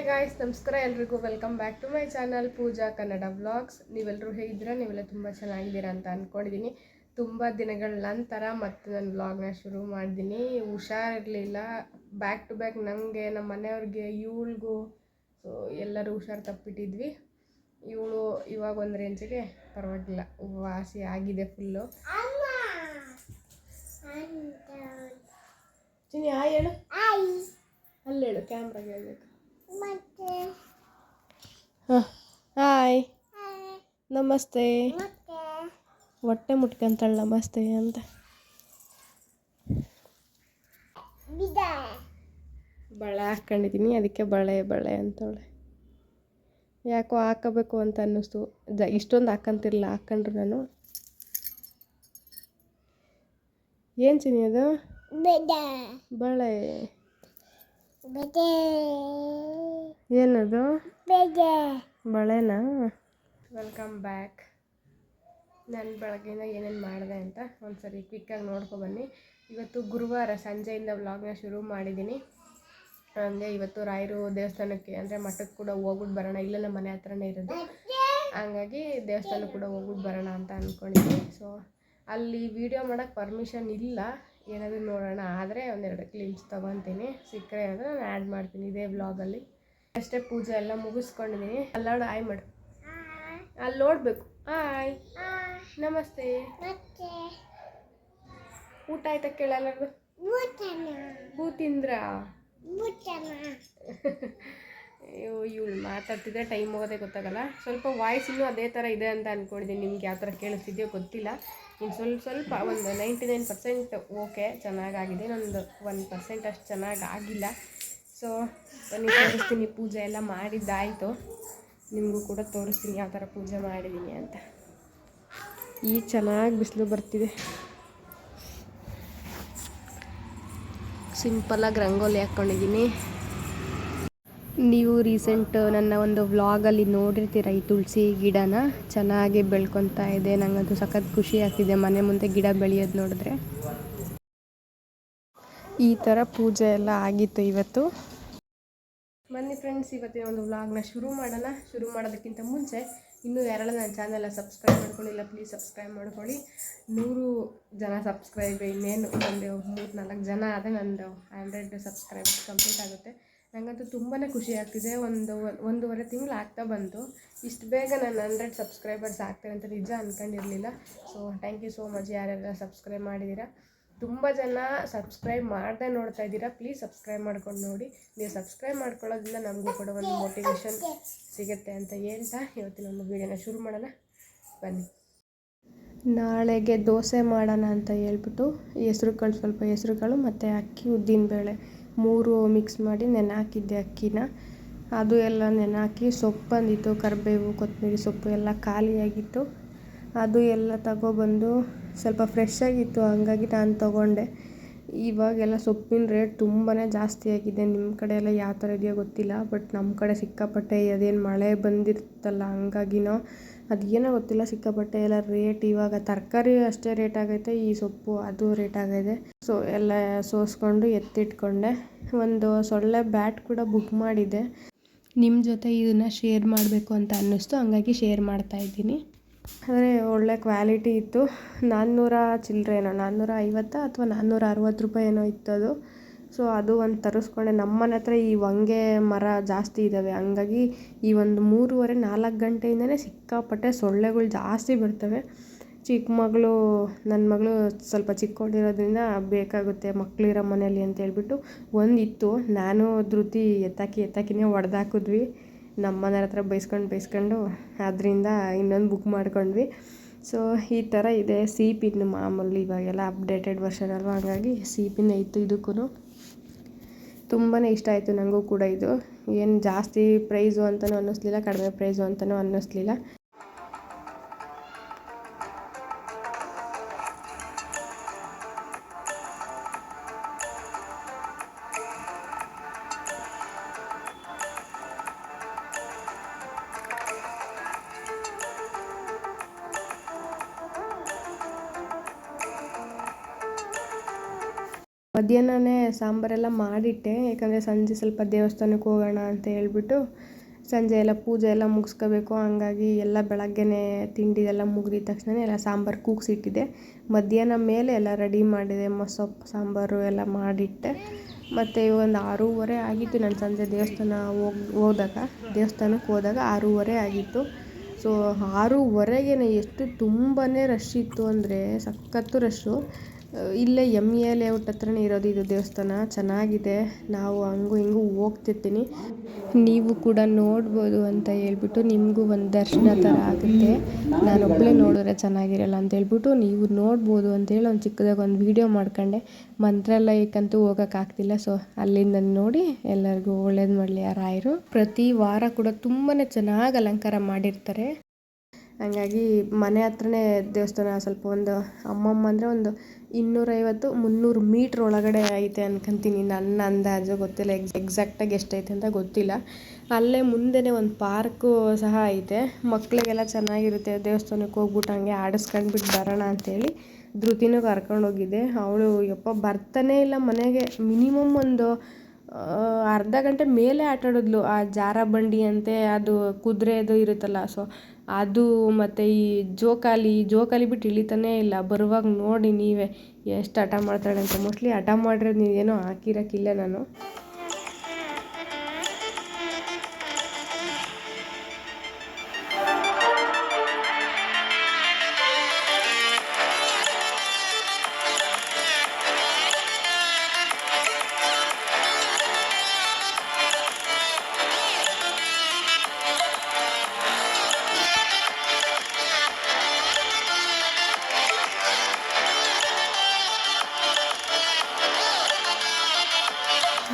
Hi guys ನಮಸ್ಕಾರ ಎಲ್ರಿಗೂ. Welcome back to my channel Pooja Kannada vlogs ನೀವೆಲ್ಲರೂ ಹೇಗಿದ್ದೀರಾ? ನೀವೆಲ್ಲ ತುಂಬ ಚೆನ್ನಾಗಿದ್ದೀರಾ ಅಂತ ಅಂದ್ಕೊಂಡಿದ್ದೀನಿ ತುಂಬ ದಿನಗಳ ನಂತರ ಮತ್ತೆ ನಾನು ವ್ಲಾಗ್ನ ಶುರು ಮಾಡಿದ್ದೀನಿ ಹುಷಾರಿರಲಿಲ್ಲ. ಬ್ಯಾಕ್ ಟು ಬ್ಯಾಕ್ ನನಗೆ ನಮ್ಮ ಮನೆಯವ್ರಿಗೆ ಇವಳಿಗೂ ಸೊ ಎಲ್ಲರೂ ಹುಷಾರು ತಪ್ಪಿಟ್ಟಿದ್ವಿ. ಇವಳು ಇವಾಗ ಒಂದು ರೇಂಜಿಗೆ ಪರವಾಗಿಲ್ಲ. ವಾಸಿ ಆಗಿದೆ ಫುಲ್ಲು ಚಿನ್ನಿ ಹಾಯ್ ಹೇಳು. ಅಲ್ಲಿ ಹೇಳು ಕ್ಯಾಮ್ರಾಗೆ ಹೇಳಬೇಕು. ಹಾಯ್. ನಮಸ್ತೆ. ಹೊಟ್ಟೆ ಮುಟ್ಕೊಂತಾಳೆ ನಮಸ್ತೆ ಅಂತ. ಬಳೆ ಹಾಕ್ಕೊಂಡಿದ್ದೀನಿ ಅದಕ್ಕೆ ಬಳೆ ಬಳೆ ಅಂತವಳೆ. ಯಾಕೋ ಹಾಕಬೇಕು ಅಂತ ಅನ್ನಿಸ್ತು. ಜ ಇಷ್ಟೊಂದು ಹಾಕಂತಿರಲಿಲ್ಲ ಹಾಕ್ಕೊಂಡ್ರು ನಾನು. ಏನು ಚಿನ್ನಿ ಅದು? ಬಳೆ. ಏನದು? ಬಳೆನಾ? Welcome back. ನಾನು ಬೆಳಗ್ಗೆಯಿಂದ ಏನೇನು ಮಾಡಿದೆ ಅಂತ ಒಂದ್ಸರಿ ಕ್ವಿಕ್ಕಾಗಿ ನೋಡ್ಕೊಬನ್ನಿ ಇವತ್ತು ಗುರುವಾರ ಸಂಜೆಯಿಂದ ವ್ಲಾಗ್ನ ಶುರು ಮಾಡಿದ್ದೀನಿ ಹಂಗೆ ಇವತ್ತು ರಾಯರು ದೇವಸ್ಥಾನಕ್ಕೆ ಅಂದರೆ ಮಠಕ್ಕೆ ಕೂಡ ಹೋಗ್ಬಿಟ್ಟು ಬರೋಣ. ಇಲ್ಲ ನಮ್ಮ ಮನೆ ಹತ್ರನೇ ಇರೋದು. ಹಂಗಾಗಿ ದೇವಸ್ಥಾನಕ್ಕೆ ಕೂಡ ಹೋಗ್ಬಿಟ್ಟು ಬರೋಣ ಅಂತ ಅಂದ್ಕೊಂಡಿದ್ದೀನಿ ಸೊ ಅಲ್ಲಿ ವೀಡಿಯೋ ಮಾಡೋಕ್ಕೆ ಪರ್ಮಿಷನ್ ಇಲ್ಲ. ಏನಾದರೂ ನೋಡೋಣ. ಆದರೆ ಒಂದೆರಡು ಕ್ಲಿಮ್ಸ್ ತೊಗೊತೀನಿ. ಸಿಕ್ಕರೆ ಅಂದರೆ ನಾನು ಆ್ಯಡ್ ಮಾಡ್ತೀನಿ ಇದೇ ವ್ಲಾಗಲ್ಲಿ ಅಷ್ಟೇ ಪೂಜೆ ಎಲ್ಲ ಮುಗಿಸ್ಕೊಂಡಿದ್ದೀನಿ ಅಲ್ಲಾಡು ಆಯ್ ಮಾಡು. ಅಲ್ಲಿ ನೋಡಬೇಕು. ಆಯ್ ನಮಸ್ತೆ. ಊಟ ಆಯ್ತಾ ಕೇಳಲ್ಲದು ಹೂ ತಿಂದ್ರ? ಅಯ್ಯೋ, ಇವಳು ಮಾತಾಡ್ತಿದ್ರೆ ಟೈಮ್ ಹೋಗೋದೇ ಗೊತ್ತಾಗಲ್ಲ. ಸ್ವಲ್ಪ ವಾಯ್ಸ್ ಇನ್ನೂ ಅದೇ ಥರ ಇದೆ ಅಂತ ಅಂದ್ಕೊಂಡಿದ್ದೀನಿ ನಿಮ್ಗೆ ಯಾವ ಥರ ಕೇಳಿಸ್ತಿದೆಯೋ ಗೊತ್ತಿಲ್ಲ. ಇನ್ನು ಸ್ವಲ್ಪ ಸ್ವಲ್ಪ ಒಂದು ನೈಂಟಿ ನೈನ್ ಪರ್ಸೆಂಟ್ ಓಕೆ ಚೆನ್ನಾಗಾಗಿದೆ. ನಂದು ಒನ್ ಪರ್ಸೆಂಟ್ ಅಷ್ಟು ಚೆನ್ನಾಗಿ ಆಗಿಲ್ಲ. ಸೊ ಬನ್ನಿ ತೋರಿಸ್ತೀನಿ, ಪೂಜೆ ಎಲ್ಲ ಮಾಡಿದ್ದಾಯಿತು. ನಿಮಗೂ ಕೂಡ ತೋರಿಸ್ತೀನಿ ಯಾವ ಥರ ಪೂಜೆ ಮಾಡಿದ್ದೀನಿ ಅಂತ. ಈ ಚೆನ್ನಾಗಿ ಬಿಸಿಲು ಬರ್ತಿದೆ. ಸಿಂಪಲಾಗಿ ರಂಗೋಲಿ ಹಾಕ್ಕೊಂಡಿದ್ದೀನಿ ನೀವು ರೀಸೆಂಟ್ ನನ್ನ ಒಂದು ವ್ಲಾಗಲ್ಲಿ ನೋಡಿರ್ತೀರ ಈ ತುಳಸಿ ಗಿಡನ. ಚೆನ್ನಾಗಿ ಬೆಳ್ಕೊತಾ ಇದೆ. ನನಗಂತೂ ಸಖತ್ ಖುಷಿ ಆಗ್ತಿದೆ. ಮನೆ ಮುಂದೆ ಗಿಡ ಬೆಳೆಯೋದು ನೋಡಿದ್ರೆ. ಈ ಥರ ಪೂಜೆ ಎಲ್ಲ ಆಗಿತ್ತು ಇವತ್ತು. ಬನ್ನಿ ಫ್ರೆಂಡ್ಸ್ ಇವತ್ತಿನ ಒಂದು ವ್ಲಾಗ್ನ ಶುರು ಮಾಡೋಣ. ಶುರು ಮಾಡೋದಕ್ಕಿಂತ ಮುಂಚೆ ಇನ್ನೂ ಯಾರೆಲ್ಲ ನನ್ನ ಚಾನೆಲ್ ಸಬ್ಸ್ಕ್ರೈಬ್ ಮಾಡ್ಕೊಂಡಿಲ್ಲ ಪ್ಲೀಸ್ ಸಬ್ಸ್ಕ್ರೈಬ್ ಮಾಡ್ಕೊಳ್ಳಿ. ನೂರು ಜನ ಸಬ್ಸ್ಕ್ರೈಬ್ ಇನ್ನೇನು ಒಂದು ಮೂರು ನಾಲ್ಕು ಜನ ಆದರೆ ನಂದು ಹಂಡ್ರೆಡ್ ಸಬ್ಸ್ಕ್ರೈಬ್ ಕಂಪ್ಲೀಟ್ ಆಗುತ್ತೆ. ನನಗಂತೂ ತುಂಬಾ ಖುಷಿ ಆಗ್ತಿದೆ. ಒಂದು ಒಂದೂವರೆ ತಿಂಗಳು ಆಗ್ತಾ ಬಂತು. ಇಷ್ಟು ಬೇಗ ನಾನು ಹಂಡ್ರೆಡ್ ಸಬ್ಸ್ಕ್ರೈಬರ್ಸ್ ಆಗ್ತಾರೆ ಅಂತ ನಿಜ ಅಂದ್ಕೊಂಡಿರಲಿಲ್ಲ so thank you so much ಯಾರೆಲ್ಲ ಸಬ್ಸ್ಕ್ರೈಬ್ ಮಾಡಿದ್ದೀರಾ ತುಂಬ ಜನ ಸಬ್ಸ್ಕ್ರೈಬ್ ಮಾಡದೆ ನೋಡ್ತಾ ಇದ್ದೀರಾ ಪ್ಲೀಸ್ ಸಬ್ಸ್ಕ್ರೈಬ್ ಮಾಡ್ಕೊಂಡು ನೋಡಿ. ನೀವು ಸಬ್ಸ್ಕ್ರೈಬ್ ಮಾಡ್ಕೊಳ್ಳೋದ್ರಿಂದ ನಮಗೂ ಕೂಡ ಒಂದು ಮೋಟಿವೇಶನ್ ಸಿಗುತ್ತೆ ಅಂತ ಹೇಳ್ತಾ ಇವತ್ತಿನ ಒಂದು ವೀಡಿಯೋನ ಶುರು ಮಾಡೋಣ. ಬನ್ನಿ. ನಾಳೆಗೆ ದೋಸೆ ಮಾಡೋಣ ಅಂತ ಹೇಳ್ಬಿಟ್ಟು ಹೆಸ್ರುಗಳು ಸ್ವಲ್ಪ ಹೆಸ್ರುಗಳು ಮತ್ತು ಅಕ್ಕಿ ಉದ್ದಿನಬೇಳೆ ಮೂರು ಮಿಕ್ಸ್ ಮಾಡಿ ನೆನೆ ಹಾಕಿದ್ದೆ ಅಕ್ಕಿನ. ಅದು ಎಲ್ಲ ನೆನೆ ಹಾಕಿ ಸೊಪ್ಪು ಬಂದಿತ್ತು, ಕರಿಬೇವು, ಕೊತ್ತಂಬರಿ ಸೊಪ್ಪು ಎಲ್ಲ ಖಾಲಿಯಾಗಿತ್ತು. ಅದು ಎಲ್ಲ ತಗೊಬಂದು ಸ್ವಲ್ಪ ಫ್ರೆಶ್ ಆಗಿತ್ತು, ಹಂಗಾಗಿ ನಾನು ತೊಗೊಂಡೆ. ಇವಾಗೆಲ್ಲ ಸೊಪ್ಪಿನ ರೇಟ್ ತುಂಬಾ ಜಾಸ್ತಿ ಆಗಿದೆ. ನಿಮ್ಮ ಕಡೆ ಎಲ್ಲ ಯಾವ ಥರ ಇದೆಯೋ ಗೊತ್ತಿಲ್ಲ ಬಟ್ ನಮ್ಮ ಕಡೆ ಸಿಕ್ಕಾಪಟ್ಟೆ ಅದೇನು ಮಳೆ ಬಂದಿರ್ತಲ್ಲ ಹಂಗಾಗಿನೋ ಅದು ಏನೋ ಗೊತ್ತಿಲ್ಲ. ಸಿಕ್ಕಾಪಟ್ಟೆ ಎಲ್ಲ ರೇಟ್ ಇವಾಗ ತರಕಾರಿ ಅಷ್ಟೇ ರೇಟ್ ಆಗೈತೆ, ಈ ಸೊಪ್ಪು ಅದು ರೇಟ್ ಆಗೈತೆ. ಸೊ ಎಲ್ಲ ಸೋಸ್ಕೊಂಡು ಎತ್ತಿಟ್ಕೊಂಡೆ. ಒಂದು ಸೊಳ್ಳೆ ಬ್ಯಾಟ್ ಕೂಡ ಬುಕ್ ಮಾಡಿದ್ದೆ. ನಿಮ್ಮ ಜೊತೆ ಇದನ್ನು ಶೇರ್ ಮಾಡಬೇಕು ಅಂತ ಅನ್ನಿಸ್ತು, ಹಂಗಾಗಿ ಶೇರ್ ಮಾಡ್ತಾಯಿದ್ದೀನಿ ಆದರೆ ಒಳ್ಳೆ ಕ್ವಾಲಿಟಿ ಇತ್ತು. ನಾನ್ನೂರ ಚಿಲ್ಲರೆ ಏನೋ ನಾನ್ನೂರ ಐವತ್ತಾ ಅಥವಾ ನಾನ್ನೂರ ಅರವತ್ತು ರೂಪಾಯಿ ಏನೋ ಇತ್ತು ಅದು. ಸೊ, ಅದು ಒಂದು ತರಿಸ್ಕೊಂಡೆ. ನಮ್ಮ ಮನೆ ಹತ್ರ ಈ ವಂಗೆ ಮರ ಜಾಸ್ತಿ ಇದ್ದಾವೆ ಹಂಗಾಗಿ ಈ ಒಂದು ಮೂರುವರೆ, ನಾಲ್ಕು ಗಂಟೆಯಿಂದನೇ ಸಿಕ್ಕಾಪಟ್ಟೆ ಸೊಳ್ಳೆಗಳು ಜಾಸ್ತಿ ಬರ್ತವೆ. ಚಿಕ್ಕ ಮಗಳು ನನ್ನ ಮಗಳು ಸ್ವಲ್ಪ ಚಿಕ್ಕವಳಿರೋದ್ರಿಂದ ಬೇಕಾಗುತ್ತೆ ಮಕ್ಕಳಿರೋ ಮನೇಲಿ ಅಂತ ಹೇಳ್ಬಿಟ್ಟು ಒಂದಿತ್ತು ನಾನು ಧೃತಿ ಎತ್ತಾಕಿ, ಎತ್ತಾಕಿನೇ ಹೊಡೆದಾಕಿದ್ವಿ ನಮ್ಮ ಮನೆಯ ಹತ್ರ ಬೈಸ್ಕೊಂಡು ಬೈಸ್ಕೊಂಡು ಅದರಿಂದ ಇನ್ನೊಂದು ಬುಕ್ ಮಾಡ್ಕೊಂಡ್ವಿ. ಸೊ ಈ ಥರ ಇದೆ. ಸಿ ಪಿನ್ ಮಾಮೂಲಿ ಇವಾಗೆಲ್ಲ ಅಪ್ಡೇಟೆಡ್ ವರ್ಷನ್ ಅಲ್ವಾ? ಹಾಗಾಗಿ ಸಿ ಪಿನ್ ಇತ್ತು ಇದಕ್ಕೂ ತುಂಬಾ ಇಷ್ಟ ಆಯಿತು ನನಗೂ ಕೂಡ ಇದು. ಏನು ಜಾಸ್ತಿ ಪ್ರೈಸು ಅಂತಲೂ ಅನ್ನಿಸ್ಲಿಲ್ಲ, ಕಡಿಮೆ ಪ್ರೈಸು ಅಂತಲೂ ಅನ್ನಿಸ್ಲಿಲ್ಲ. ಮಧ್ಯಾಹ್ನನೇ ಸಾಂಬಾರೆಲ್ಲ ಮಾಡಿಟ್ಟೆ, ಯಾಕಂದರೆ ಸಂಜೆ ಸ್ವಲ್ಪ ದೇವಸ್ಥಾನಕ್ಕೆ ಹೋಗೋಣ ಅಂತ ಹೇಳ್ಬಿಟ್ಟು ಸಂಜೆ ಎಲ್ಲ ಪೂಜೆ ಎಲ್ಲ ಮುಗಿಸ್ಕೋಬೇಕು. ಹಂಗಾಗಿ ಎಲ್ಲ ಬೆಳಗ್ಗೆನೇ ತಿಂಡಿ ಎಲ್ಲ ಮುಗಿದ ತಕ್ಷಣ ಎಲ್ಲ ಸಾಂಬಾರು ಕೂಗಿಸಿಟ್ಟಿದ್ದೆ. ಮಧ್ಯಾಹ್ನ ಮೇಲೆ ಎಲ್ಲ ರೆಡಿ ಮಾಡಿದೆ ಮೊಸೊಪ್ಪು ಸಾಂಬಾರು ಎಲ್ಲ ಮಾಡಿಟ್ಟೆ. ಮತ್ತು ಒಂದು ಆರೂವರೆ ಆಗಿತ್ತು ನಾನು ಸಂಜೆ ದೇವಸ್ಥಾನ ಹೋಗಿ, ಹೋದಾಗ, ದೇವಸ್ಥಾನಕ್ಕೆ ಹೋದಾಗ ಆರೂವರೆ ಆಗಿತ್ತು. ಸೊ ಆರೂವರೆಗೆ ಎಷ್ಟು ತುಂಬಾ ರಶ್ ಇತ್ತು ಅಂದರೆ ಸಖತ್ತು ರಶ್ಶು ಇಲ್ಲೇ ಎಂ ಎ ಲೇಔಟ್ ಹತ್ರನೇ ಇರೋದು ಇದು ದೇವಸ್ಥಾನ. ಚೆನ್ನಾಗಿದೆ. ನಾವು ಹಂಗು ಹಿಂಗೂ ಹೋಗ್ತಿರ್ತೀನಿ. ನೀವು ಕೂಡ ನೋಡ್ಬೋದು ಅಂತ ಹೇಳ್ಬಿಟ್ಟು ನಿಮಗೂ ಒಂದು ದರ್ಶನ ಥರ ಆಗುತ್ತೆ. ನಾನೊಬ್ಬಳೇ ನೋಡಿದ್ರೆ ಚೆನ್ನಾಗಿರಲ್ಲ ಅಂತ ಹೇಳ್ಬಿಟ್ಟು ನೀವು ನೋಡ್ಬೋದು ಅಂತೇಳಿ ಒಂದು ಚಿಕ್ಕದಾಗಿ ಒಂದು ವೀಡಿಯೋ ಮಾಡ್ಕೊಂಡೆ. ಮಂತ್ರಾಲಯಕ್ಕಂತೂ ಹೋಗೋಕ್ಕಾಗ್ತಿಲ್ಲ ಸೊ ಅಲ್ಲಿಂದ ನೋಡಿ ಎಲ್ಲರಿಗೂ ಒಳ್ಳೇದು ಮಾಡಲಿ ಆ ರಾಯರು. ಪ್ರತಿ ವಾರ ಕೂಡ ತುಂಬಾ ಚೆನ್ನಾಗಿ ಅಲಂಕಾರ ಮಾಡಿರ್ತಾರೆ. ಹಂಗಾಗಿ ಮನೆ ಹತ್ರನೇ ದೇವಸ್ಥಾನ ಸ್ವಲ್ಪ ಒಂದು ಅಮ್ಮಮ್ಮ ಅಂದರೆ ಒಂದು ಇನ್ನೂರೈವತ್ತು ಮುನ್ನೂರು ಮೀಟ್ರ್ ಒಳಗಡೆ ಐತೆ ಅನ್ಕೊಂತೀನಿ ನನ್ನ ಅಂದಾಜು ಗೊತ್ತಿಲ್ಲ ಎಕ್ಸ್, ಎಕ್ಸಾಕ್ಟಾಗಿ ಎಷ್ಟೈತೆ ಅಂತ ಗೊತ್ತಿಲ್ಲ. ಅಲ್ಲೇ ಮುಂದೆನೇ ಒಂದು ಪಾರ್ಕು ಸಹ ಐತೆ. ಮಕ್ಕಳಿಗೆಲ್ಲ ಚೆನ್ನಾಗಿರುತ್ತೆ. ದೇವಸ್ಥಾನಕ್ಕೆ ಹೋಗ್ಬಿಟ್ಟು ಹಂಗೆ ಆಡಿಸ್ಕೊಂಡ್ಬಿಟ್ಟು ಬರೋಣ ಅಂತೇಳಿ ಧೃತಿನೂ ಕರ್ಕೊಂಡೋಗಿದ್ದೆ ಅವಳು ಯಪ್ಪ ಬರ್ತಾನೆ ಇಲ್ಲ ಮನೆಗೆ. ಮಿನಿಮಮ್ ಒಂದು ಅರ್ಧ ಗಂಟೆ ಮೇಲೆ ಆಟಾಡಿದ್ಲು. ಆ ಜಾರ ಬಂಡಿ ಅಂತೆ, ಅದು ಕುದುರೆದು ಇರುತ್ತಲ್ಲ ಸೊ ಅದು ಮತ್ತು ಈ ಜೋಕಾಲಿ ಜೋಕಾಲಿ ಬಿಟ್ಟು ಇಳಿತಾನೇ ಇಲ್ಲ. ಬರುವಾಗ ನೋಡಿ ನೀವೇ, ಎಷ್ಟು ಹಠ ಮಾಡ್ತಾಳೆ ಅಂತ. ಮೋಸ್ಟ್ಲಿ ಹಠ ಮಾಡಿರೋದು ನೀವೇನೋ ಹಾಕಿರೋಕ್ಕಿಲ್ಲ ನಾನು.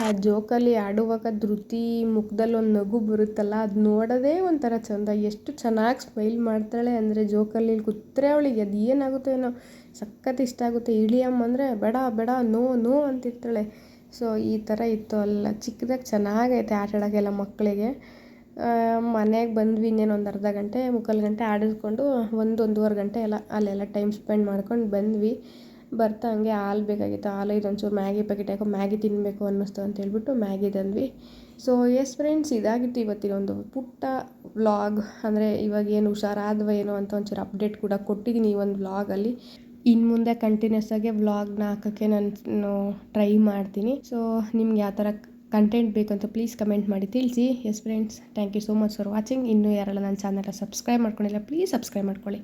ಆ ಜೋಕಲ್ಲಿ ಆಡುವಾಗ ಧೃತಿ ಮುಖದಲ್ಲಿ ಒಂದು ನಗು ಬರುತ್ತಲ್ಲ, ಅದು ನೋಡೋದೇ ಒಂಥರ ಚಂದ. ಎಷ್ಟು ಚೆನ್ನಾಗಿ ಸ್ಮೈಲ್ ಮಾಡ್ತಾಳೆ ಅಂದರೆ ಜೋಕಲ್ಲಿ ಕೂತ್ರೆ ಅವಳಿಗೆ ಅದು ಏನಾಗುತ್ತೋ ಏನೋ. ಸಖತ್ ಇಷ್ಟ ಆಗುತ್ತೆ. ಇಳಿಯಮ್ಮ ಅಂದರೆ ಬೇಡ ಬೇಡ, ನೋ ನೋ ಅಂತಿರ್ತಾಳೆ. ಸೊ ಈ ಥರ ಇತ್ತು ಅಲ್ಲ. ಚಿಕ್ಕದಾಗಿ ಚೆನ್ನಾಗೈತೆ ಆಟ ಆಡೋಕ್ಕೆಲ್ಲ ಮಕ್ಕಳಿಗೆ. ಮನೆಗೆ ಬಂದ್ವಿ ಇನ್ನೇನು ಒಂದು ಅರ್ಧ ಗಂಟೆ, ಮುಕ್ಕಾಲು ಗಂಟೆ ಆಡಿಸ್ಕೊಂಡು ಒಂದು ಒಂದೂವರೆ ಗಂಟೆ ಎಲ್ಲ ಅಲ್ಲೆಲ್ಲ ಟೈಮ್ ಸ್ಪೆಂಡ್ ಮಾಡ್ಕೊಂಡು ಬಂದ್ವಿ. ಬರ್ತಾ ಹಂಗೆ ಹಾಲು ಬೇಕಾಗಿತ್ತು, ಹಾಲು ಇದೊಂಚೂರು ಮ್ಯಾಗಿ ಪ್ಯಾಕೆಟ್ ಯಾಕೋ ಮ್ಯಾಗಿ ತಿನ್ನಬೇಕು ಅನ್ನಿಸ್ತು ಅಂತ ಹೇಳ್ಬಿಟ್ಟು ಮ್ಯಾಗಿ ತಂದ್ವಿ. ಸೊ ಎಸ್ ಫ್ರೆಂಡ್ಸ್ ಇದಾಗಿತ್ತು ಇವತ್ತಿನ ಒಂದು ಪುಟ್ಟ ವ್ಲಾಗ್. ಅಂದರೆ ಇವಾಗ ಏನು ಹುಷಾರಾದ್ವ ಏನೋ ಅಂತ ಒಂಚೂರು ಅಪ್ಡೇಟ್ ಕೂಡ ಕೊಟ್ಟಿದ್ದೀನಿ ಈ ಒಂದು ವ್ಲಾಗಲ್ಲಿ ಇನ್ನು ಮುಂದೆ ಕಂಟಿನ್ಯೂಸ್ ಆಗಿ ವ್ಲಾಗ್ನ ಹಾಕೋಕ್ಕೆ ನಾನು ಟ್ರೈ ಮಾಡ್ತೀನಿ. ಸೊ ನಿಮ್ಗೆ ಯಾವ ಥರ ಕಂಟೆಂಟ್ ಬೇಕು ಅಂತ ಪ್ಲೀಸ್ ಕಮೆಂಟ್ ಮಾಡಿ ತಿಳಿಸಿ. Yes friends thank you so much for watching ಇನ್ನೂ ಯಾರೆಲ್ಲ ನನ್ನ ಚಾನಲ್ನ ಸಬ್ಸ್ಕ್ರೈಬ್ ಮಾಡ್ಕೊಂಡಿಲ್ಲ ಪ್ಲೀಸ್ ಸಬ್ಸ್ಕ್ರೈಬ್ ಮಾಡ್ಕೊಳ್ಳಿ.